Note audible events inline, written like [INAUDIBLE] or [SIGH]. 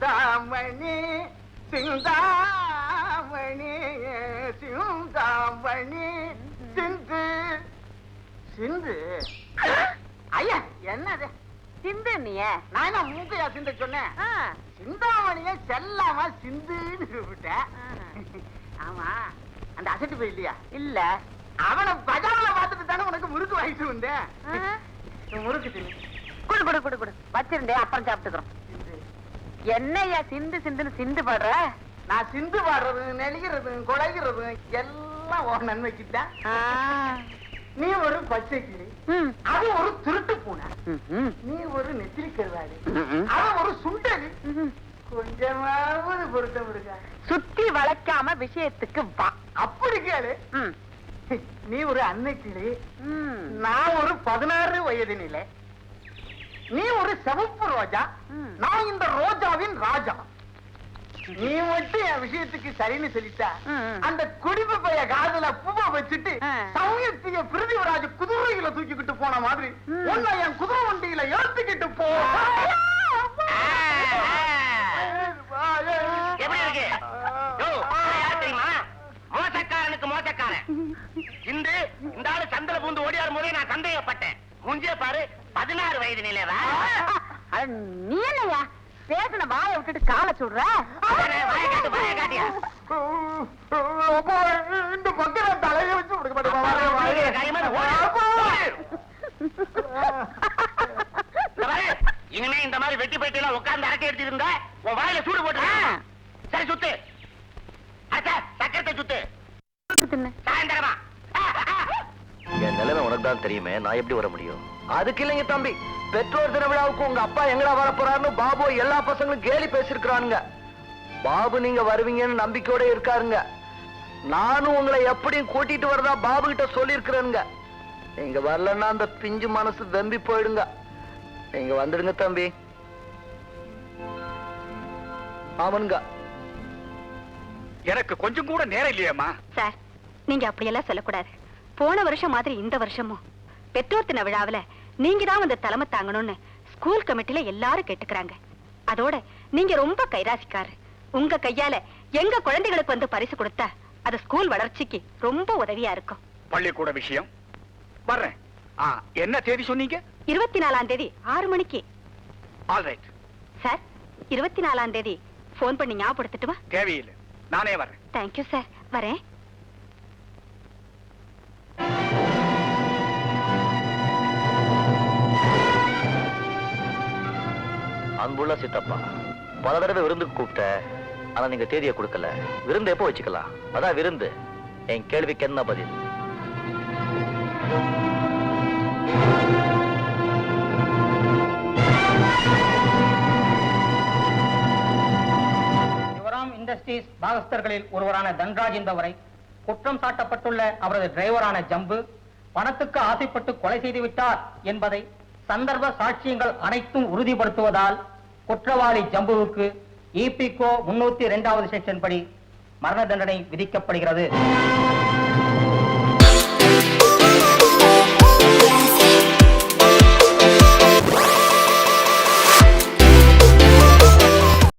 சிந்தாமணி சிந்தாமணி சிந்தாமணி. சிந்து சிந்து. ஐயா என்னது? சிந்து நீ நான் என்ன மூக்கையா சிந்த சொன்னேன்? சிந்தாமணிய செல்லாம சிந்துன்னு விட்டேன் ஆமா. அந்த அசட்டு போய் இல்லையா? இல்ல. அவனை பஜார்ல பார்த்துட்டு தானே உனக்கு முறுக்கு வாங்கிட்டு வந்தேன். முறுக்கு தின்னு. குடு குடு குடு குடு. வச்சிருந்தே அப்புறம் சாப்பிட்டுக்கிறோம். என்னய்யா சிந்து சிந்துன்னு சிந்து பாடுற நான் சிந்து பாடுறது நெளிகிறது குலைகிறது எல்லாம் ஒரு நன்மைக்குத்தான் ஆ. நீ ஒரு பச்சை கிளி. அது ஒரு திருட்டு பூனை. நீ ஒரு நெத்திலி கருவாடு. அவன் ஒரு சுண்டலி. கொஞ்சமாவது பொருத்தம் இருக்கா சுத்தி வளைக்காம விஷயத்துக்கு வா அப்படி கேளு. நீ ஒரு அன்னை கிளி. நான் ஒரு பதினாறு வயது நிலை நீ ஒரு சிவப்பு ரோஜா. நான் இந்த ரோஜாவின் ராஜா நீ மட்டும் என் விஷயத்துக்கு சரின்னு சொல்லிட்டா. அந்த குடிப்பு பைய காதுல பூவை வச்சுட்டு. சமயத்திய பிரிதிவராஜ் குதிரையில தூக்கிக்கிட்டு போன மாதிரி. உன்னை என் குதிரை வண்டியில ஏத்துக்கிட்டு போ எப்படி இருக்கு மோசக்காரனுக்கு மோசக்காரன் [LAUGHS] இந்த இந்த ஆளு சந்தில பூந்து ஓடியார் போதே நான் சந்தேகப்பட்டேன் முஞ்சிய பாரு பதினாறு வயது நிலைவா அட, நீ என்னய்யா பேசின வாயை விட்டுட்டு காலை காட்டியா? இந்த பக்கம் தலையை வச்சு கொடுக்க ஓடு. இந்த பாரு, இனிமே இந்த மாதிரி வெட்டி போயிட்டு உட்கார்ந்து அரட்டை எடுத்து இருந்தா உன் வாயில சூடு போட்டு சரி சுத்து. அச்சா சக்கரத்தை சுத்து. சாயந்தரமா. தான் தெரியுமே நான் எப்படி வர முடியும்? அதுக்கு இல்லைங்க தம்பி. பெற்றோர் தின விழாவுக்கு உங்க அப்பா எங்கடா வர போறாருன்னு பாபு எல்லா பசங்களும் கேலி பேசிருக்கிறானுங்க பாபு நீங்க வருவீங்கன்னு நம்பிக்கையோட இருக்காருங்க. நானும் உங்களை எப்படியும் கூட்டிட்டு வரதா பாபு கிட்ட சொல்லியிருக்கிறேனுங்க. நீங்க வரலன்னா அந்த பிஞ்சு மனசு வெம்பி போயிடுங்க. நீங்க வந்துடுங்க தம்பி. ஆமனுங்க. எனக்கு கொஞ்சம் கூட நேரம் இல்லையேம்மா. சார் நீங்க அப்படியெல்லாம் சொல்லக்கூடாது. போன வருஷம் மாதிரி இந்த வருஷமும். பெற்றோர் தின விழாவுல நீங்க தான் வந்து தலைமை தாங்கணும்னு ஸ்கூல் கமிட்டில எல்லாரும் கேட்டுக்கிறாங்க. அதோட நீங்க ரொம்ப கைராசிக்காரு உங்க கையால எங்க குழந்தைகளுக்கு வந்து பரிசு கொடுத்தா அது ஸ்கூல் வளர்ச்சிக்கு ரொம்ப உதவியா இருக்கும். பள்ளிக்கூட விஷயம். வர்றேன். ஆ என்ன தேதி சொன்னீங்க? இருபத்தி நாலாம் தேதி ஆறு மணிக்கு. ஆல் ரைட் சார் இருபத்தி நாலாம் தேதி போன் பண்ணி ஞாபகப்படுத்தட்டுமா தேவையில்லை. நானே வர்றேன். தேங்க்யூ சார் வரேன். அன்புள்ள சித்தப்பா பல தடவை விருந்துக்கு கூப்பிட்டேன் ஆனா நீங்க தேதியை கொடுக்கல. விருந்து எப்போ வச்சுக்கலாம்? அதான் விருந்து. என் கேள்விக்கு என்ன பதில்? யுவராம் இண்டஸ்ட்ரீஸ் பாகஸ்தர்களில் ஒருவரான தன்ராஜ் என்பவரை குற்றம் சாட்டப்பட்டுள்ள அவரது டிரைவரான ஜம்பு பணத்துக்கு ஆசைப்பட்டு கொலை செய்துவிட்டார் என்பதை சந்தர்ப்ப சாட்சியங்கள் அனைத்தும் உறுதிப்படுத்துவதால் குற்றவாளி ஜம்புவுக்கு இபிகோ முன்னூத்தி இரண்டாவது செக்ஷன் படி மரண தண்டனை விதிக்கப்படுகிறது.